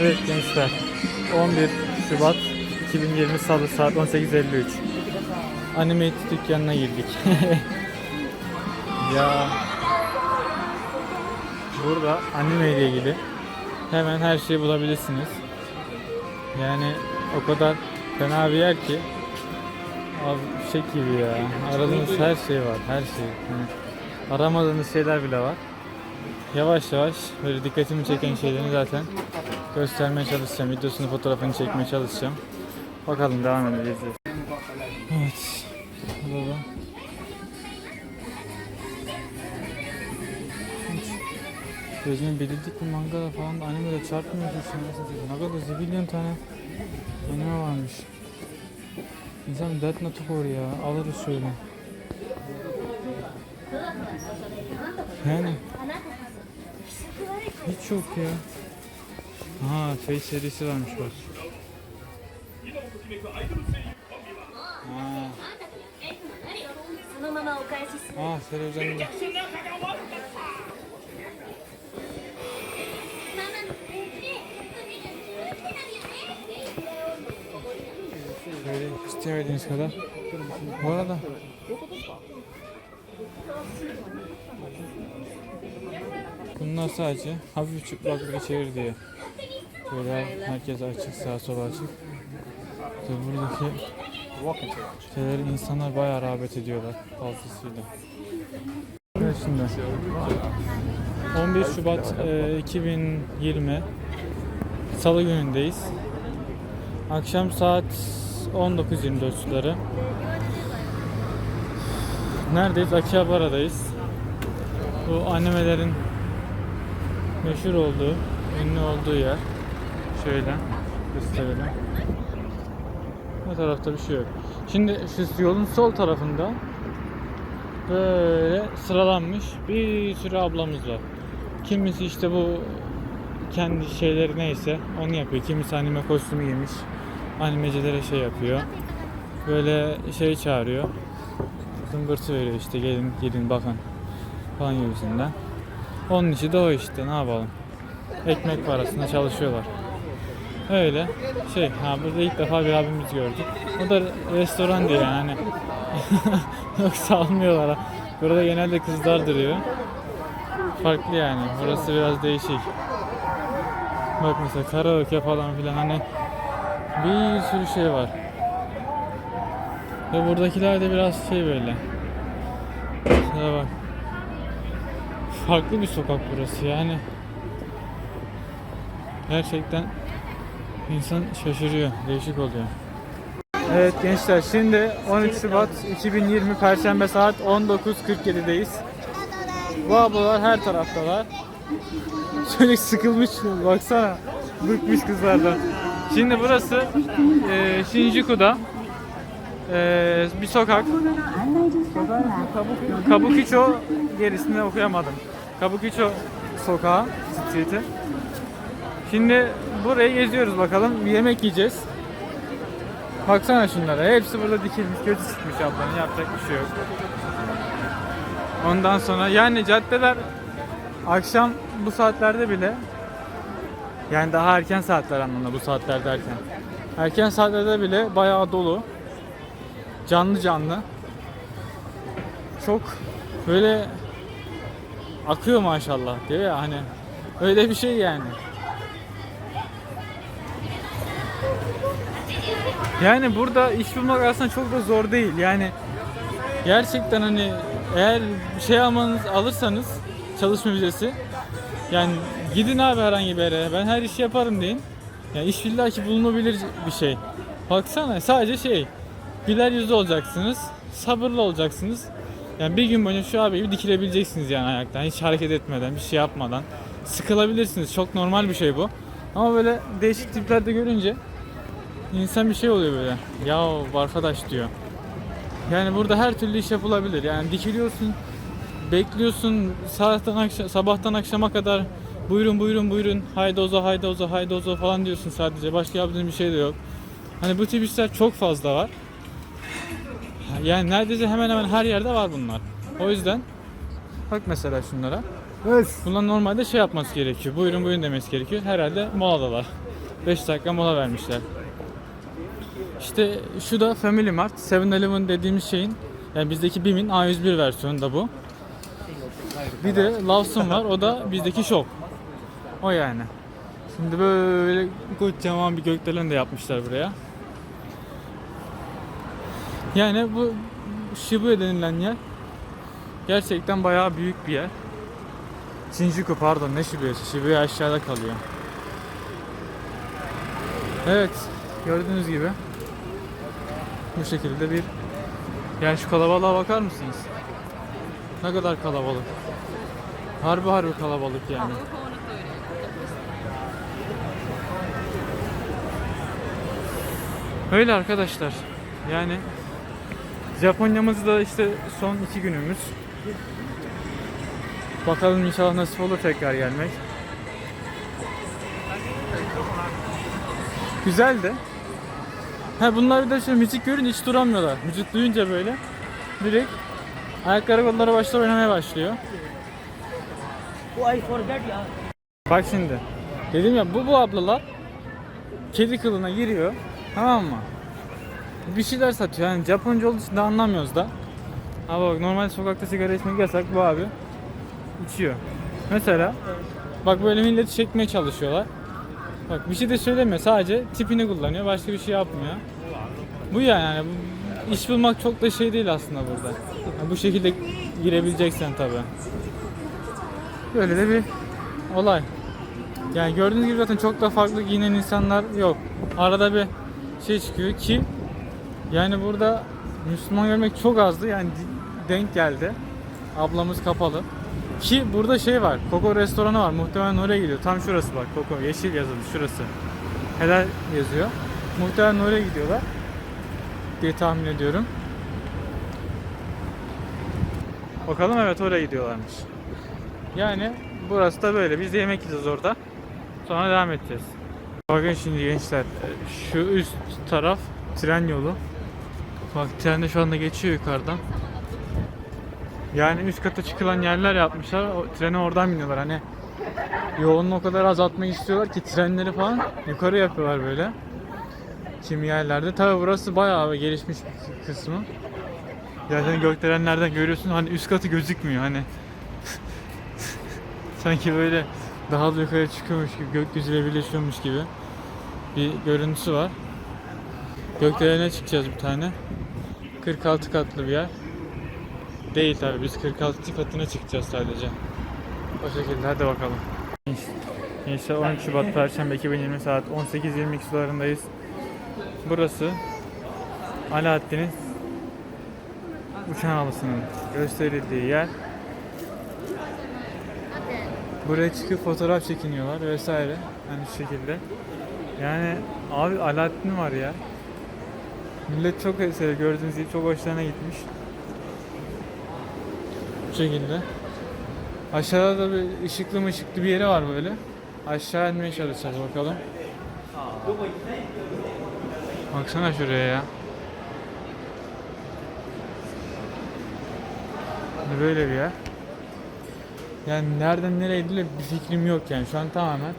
Evet gençler 11 Şubat 2020 Salı saat 18.53 Animate dükkanına girdik. Ya. Burada anime ile ilgili hemen her şeyi bulabilirsiniz. Yani o kadar fena bir yer ki Abi şey gibi ya. Aradığınız her şey var her şey. Yani Aramadığınız şeyler bile var Yavaş yavaş böyle dikkatimi çeken şeylerini zaten göstermeye çalışacağım. Videosunu, fotoğrafını çekmeye çalışacağım. Bakalım devam edeceğiz. Evet. Burada. Gözüme bilirdik bu mangada falan da animede çarpmıyor ki. Ne kadar zibilyon tane anime varmış. İnsan Death Note okur ya. Alırız şöyle. Yani hiç yok ya. Ha Face serisi varmış bak. Ha, その istemediğiniz kadar. Bu arada Bunlar sadece hafif çıplaklık içerir diye. Böyle herkes açık, sağa sola açık. İşte buradaki şeyleri insanlar bayağı rağbet ediyorlar fazlasıyla. Evet şimdi 11 Şubat e, 2020 Salı günündeyiz. Akşam saat 19.24 suları. Neredeyiz? Akihabara'dayız. Bu animelerin meşhur olduğu, ünlü olduğu yer. Şöyle gösterelim. Bu tarafta bir şey yok. Şimdi şu yolun sol tarafında böyle sıralanmış bir sürü ablamız var. Kimisi işte bu kendi şeyleri neyse onu yapıyor. Kimisi anime kostümü giymiş. Animecilere şey yapıyor. Böyle şey çağırıyor. Zımbırtı veriyor işte gelin gidin bakın falan gibisinden. Onun işi de o işte ne yapalım. Ekmek parasına çalışıyorlar. Öyle şey ha burada ilk defa bir abimiz gördük. O da restoran diye yani. Yoksa almıyorlar. Burada genelde kızlar duruyor. Farklı yani. Burası biraz değişik. Bak mesela karaoke falan filan hani bir sürü şey var. Ve buradakiler de biraz şey böyle. Şuna bak. Farklı bir sokak burası yani. Gerçekten insan şaşırıyor, değişik oluyor. Evet gençler şimdi 13 Şubat 2020 Perşembe saat 19.47'deyiz. Bu ablalar her taraftalar. Çocuk sıkılmış baksana. Bıkmış kızlardan. Şimdi burası e, Shinjuku'da e, bir sokak. Kabuk- Kabukicho gerisini okuyamadım. Kabukicho sokağı, street'i. Şimdi burayı geziyoruz bakalım. Bir yemek yiyeceğiz. Baksana şunlara. Hepsi burada dikilmiş. Kötü çıkmış ablanın. Yapacak bir şey yok. Ondan sonra yani caddeler akşam bu saatlerde bile yani daha erken saatler anlamında bu saatler derken. Erken saatlerde bile bayağı dolu. Canlı canlı. Çok böyle akıyor maşallah ya hani öyle bir şey yani. Yani burada iş bulmak aslında çok da zor değil. Yani gerçekten hani eğer şey almanız alırsanız çalışma vizesi yani gidin abi herhangi bir yere ben her işi yaparım deyin. Yani iş illaki bulunabilir bir şey. Baksana sadece şey güler yüzlü olacaksınız. Sabırlı olacaksınız. Yani bir gün boyunca şu abi gibi dikilebileceksiniz yani ayaktan. Hiç hareket etmeden, bir şey yapmadan. Sıkılabilirsiniz. Çok normal bir şey bu. Ama böyle değişik tiplerde görünce insan bir şey oluyor böyle. Ya arkadaş diyor. Yani burada her türlü iş yapılabilir. Yani dikiliyorsun, bekliyorsun saatten akşam, sabahtan akşama kadar buyurun buyurun buyurun haydozo haydozo haydozo falan diyorsun sadece. Başka yaptığın bir şey de yok. Hani bu tip işler çok fazla var. Yani neredeyse hemen hemen her yerde var bunlar. O yüzden bak mesela şunlara. Evet. Bunlar normalde şey yapması gerekiyor. Buyurun buyurun demesi gerekiyor. Herhalde moladalar. 5 dakika mola vermişler. İşte şu da Family Mart, 7-Eleven dediğimiz şeyin yani bizdeki BİM'in A101 versiyonu da bu. Bir de Lawson var, o da bizdeki Şok. O yani. Şimdi böyle kocaman bir gökdelen de yapmışlar buraya. Yani bu Shibuya denilen yer gerçekten bayağı büyük bir yer. Shinjuku pardon ne Shibuya'sı? Shibuya aşağıda kalıyor. Evet gördüğünüz gibi bu şekilde bir yani şu kalabalığa bakar mısınız? Ne kadar kalabalık. Harbi harbi kalabalık yani. Öyle arkadaşlar. Yani Japonya'mız da işte son iki günümüz. Bakalım inşallah nasip olur tekrar gelmek. Güzeldi. Ha bunlar bir de şöyle müzik görünce hiç duramıyorlar. Müzik duyunca böyle direkt ayakları kolları başlar oynamaya başlıyor. Bak şimdi. Dedim ya bu bu ablalar kedi kılına giriyor. Tamam mı? Bir şeyler satıyor. Yani Japonca olduğu için de anlamıyoruz da. Ama bak normal sokakta sigara içmek yasak bu abi. içiyor. Mesela bak böyle milleti çekmeye çalışıyorlar. Bak bir şey de söylemiyor. Sadece tipini kullanıyor. Başka bir şey yapmıyor. Bu ya yani. Bu, iş bulmak çok da şey değil aslında burada. Yani bu şekilde girebileceksen tabii. Böyle de bir olay. Yani gördüğünüz gibi zaten çok da farklı giyinen insanlar yok. Arada bir şey çıkıyor ki yani burada Müslüman görmek çok azdı yani denk geldi. Ablamız kapalı. Ki burada şey var. Koko restoranı var. Muhtemelen oraya gidiyor. Tam şurası bak. Koko yeşil yazılı şurası. Helal yazıyor. Muhtemelen oraya gidiyorlar. Diye tahmin ediyorum. Bakalım evet oraya gidiyorlarmış. Yani burası da böyle. Biz de yemek yiyeceğiz orada. Sonra devam edeceğiz. Bakın şimdi gençler. Şu üst taraf tren yolu. Bak tren de şu anda geçiyor yukarıdan. Yani üst kata çıkılan yerler yapmışlar. O, trene oradan biniyorlar. Hani yoğunluğu o kadar azaltmayı istiyorlar ki trenleri falan yukarı yapıyorlar böyle. Kimi yerlerde. Tabi burası bayağı gelişmiş bir kısmı. Zaten gökdelenlerden görüyorsun hani üst katı gözükmüyor hani. Sanki böyle daha da yukarı çıkıyormuş gibi, gökyüzüyle birleşiyormuş gibi bir görüntüsü var. Gökdelene çıkacağız bir tane. 46 katlı bir yer. Değil tabi biz 46 katına çıkacağız sadece. O şekilde hadi bakalım. Gençler 13 Şubat Perşembe 2020 saat 18.22 sularındayız. Burası Alaaddin'in uçan halısının gösterildiği yer. Buraya çıkıp fotoğraf çekiniyorlar vesaire. Hani şu şekilde. Yani abi Alaaddin var ya. Millet çok seviyor gördüğünüz gibi çok hoşlarına gitmiş. Bu şekilde. Aşağıda da bir ışıklı mı ışıklı bir yeri var böyle. Aşağı inmeye çalışacağız bakalım. Baksana şuraya ya. Böyle bir yer. Yani nereden nereye gidilir bir fikrim yok yani. Şu an tamamen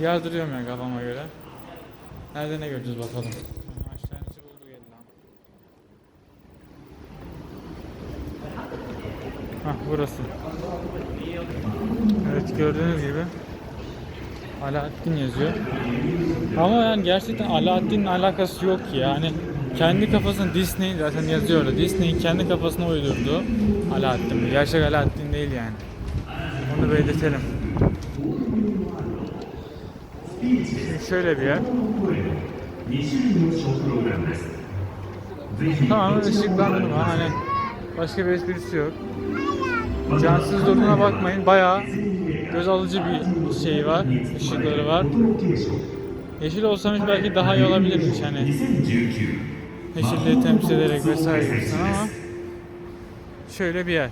yardırıyorum yani kafama göre. Nerede ne göreceğiz bakalım. Hah burası. Evet gördüğünüz gibi Alaaddin yazıyor. Ama yani gerçekten Alaaddin'le alakası yok ki yani kendi kafasına Disney zaten yazıyor orada. Disney'in kendi kafasına uydurduğu Alaaddin. Gerçek Alaaddin değil yani. Onu belirtelim. Şimdi şöyle bir yer. Tamam ışıklandırma hani başka bir esprisi yok. Cansız durumuna bakmayın bayağı göz alıcı bir şey var, ışıkları var. Yeşil olsamış belki daha iyi olabilirmiş hani. Yeşilliği temsil ederek vesaire gibisinden ama şöyle bir yer.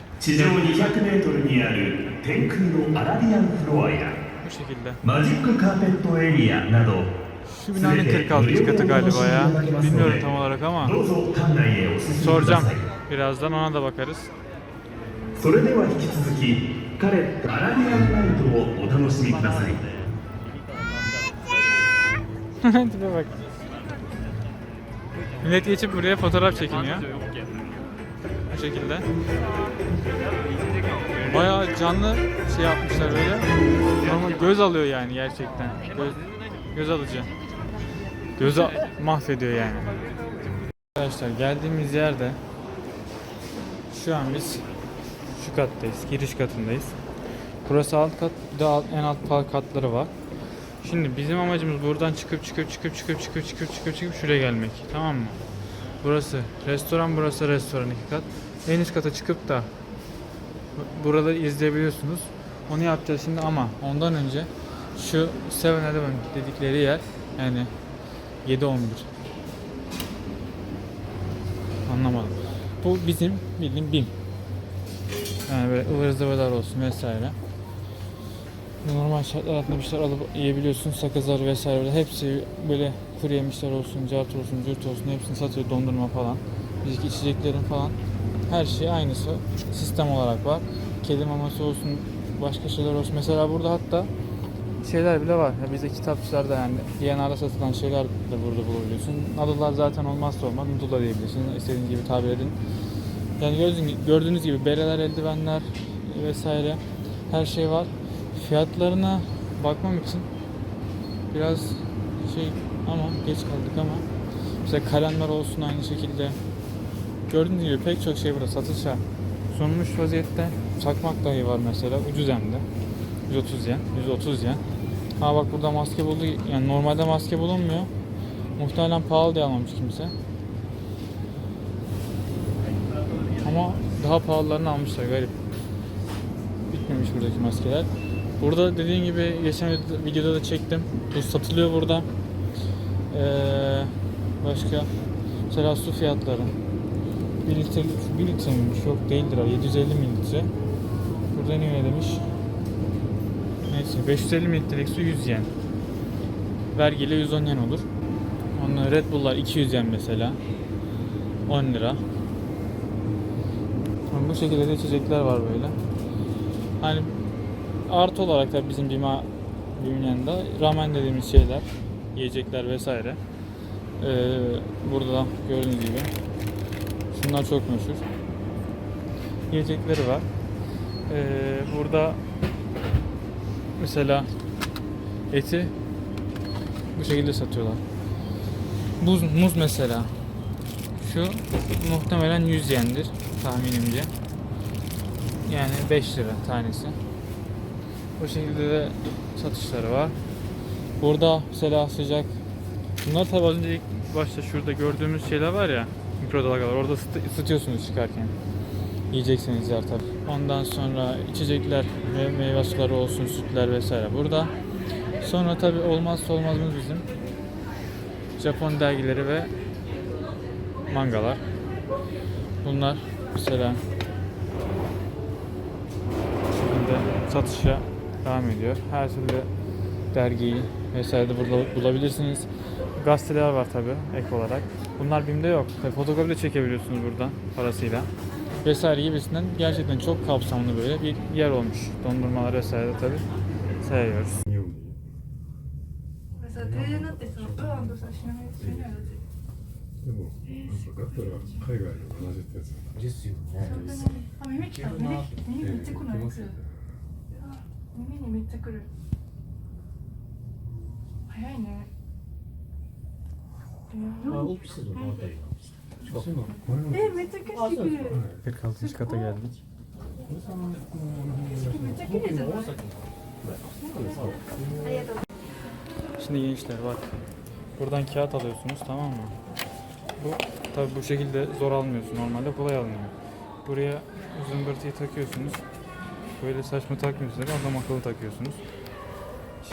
Bu şekilde. 2046 katı galiba ya. Bilmiyorum tam olarak ama. Soracağım. Birazdan ona da bakarız. それでは引き続き彼ガラディアンナイトをお楽しみください。Tipe bak. Millet geçip buraya fotoğraf çekiniyor. Bu şekilde. Bayağı canlı şey yapmışlar böyle. Ama göz alıyor yani gerçekten. Göz, göz alıcı. Gözü mahvediyor yani. Arkadaşlar geldiğimiz yerde şu an biz şu kattayız. Giriş katındayız. Burası alt kat, bir de alt, en alt katları var. Şimdi bizim amacımız buradan çıkıp çıkıp çıkıp çıkıp çıkıp çıkıp çıkıp çıkıp şuraya gelmek. Tamam mı? Burası restoran, burası restoran iki kat. En üst kata çıkıp da burada izleyebiliyorsunuz. Onu yapacağız şimdi ama ondan önce şu 7-Eleven dedikleri yer yani 7-11 Anlamadım. Bu bizim bildiğim BİM. Yani böyle ıvır zıvırlar olsun vesaire. Normal şartlar altında bir şeyler alıp yiyebiliyorsun. Sakızlar vesaire. Hepsi böyle kuru yemişler olsun, cart olsun, cürt olsun hepsini satıyor. Dondurma falan. Bizdeki içeceklerin falan. Her şey aynısı. Sistem olarak var. Kedi maması olsun, başka şeyler olsun. Mesela burada hatta şeyler bile var. Ya bizde kitapçılarda yani D&R'da satılan şeyler de burada bulabiliyorsun. Noodle'lar zaten olmazsa olmaz. Noodle'lar diyebilirsin. İstediğiniz gibi tabir edin. Yani gördüğünüz, gördüğünüz gibi bereler, eldivenler vesaire her şey var. Fiyatlarına bakmam için biraz şey ama geç kaldık ama mesela kalemler olsun aynı şekilde gördüğünüz gibi pek çok şey burada satışa sunulmuş vaziyette. Çakmak dahi var mesela ucuz hem de. 130 yen, 130 yen. Ha bak burada maske buldu. Yani normalde maske bulunmuyor. Muhtemelen pahalı diye almamış kimse. Ama daha pahalılarını almışlar garip. Bitmemiş buradaki maskeler. Burada dediğim gibi geçen vid- videoda da çektim. Bu satılıyor burada. Ee, başka mesela su fiyatları. 1 litre, 1 litre miymiş? Yok değildir abi. 750 mililitre. Burada ne demiş? Neyse 550 mililitrelik su 100 yen. Vergiyle 110 yen olur. Ondan Red Bull'lar 200 yen mesela. 10 lira. Bu şekilde de içecekler var böyle. Hani artı olarak da bizim bima bimin yanında ramen dediğimiz şeyler, yiyecekler vesaire. Ee, burada gördüğünüz gibi. Şunlar çok meşhur. Yiyecekleri var. Ee, burada mesela eti bu şekilde satıyorlar. Buz, muz mesela. Şu muhtemelen 100 yendir tahminimce. Yani 5 lira tanesi. Bu şekilde de satışları var. Burada mesela sıcak. Bunlar tabi az önce başta şurada gördüğümüz şeyler var ya mikrodalgalar orada ısıt- ısıtıyorsunuz çıkarken. Yiyeceksiniz yer tabi. Ondan sonra içecekler ve meyve suları olsun sütler vesaire burada. Sonra tabi olmazsa olmazımız bizim Japon dergileri ve mangalar. Bunlar mesela şekilde satışa devam ediyor. Her türlü dergiyi vesaire de burada bulabilirsiniz. Gazeteler var tabi ek olarak. Bunlar BİM'de yok. Tabii fotokopi de çekebiliyorsunuz buradan parasıyla. Vesaire gibisinden gerçekten çok kapsamlı böyle bir yer olmuş. Dondurmalar vesaire de tabi sayıyoruz. Aa, ofisiz o oradayım. Çok. Evet, müteşekkir. 46. kata geldik. Şimdi gençler bak. Buradan kağıt alıyorsunuz tamam mı? Bu tabi bu şekilde zor almıyorsun normalde kolay alınıyor. Buraya zımbırtıyı takıyorsunuz. Böyle saçma takmıyorsunuz adam akıllı takıyorsunuz.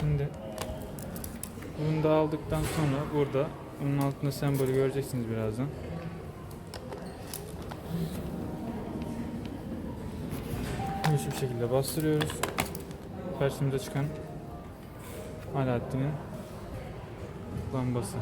Şimdi bunu da aldıktan sonra burada bunun altında sembolü göreceksiniz birazdan. Şu şekilde bastırıyoruz. Karşımıza çıkan Alaaddin'in lambası.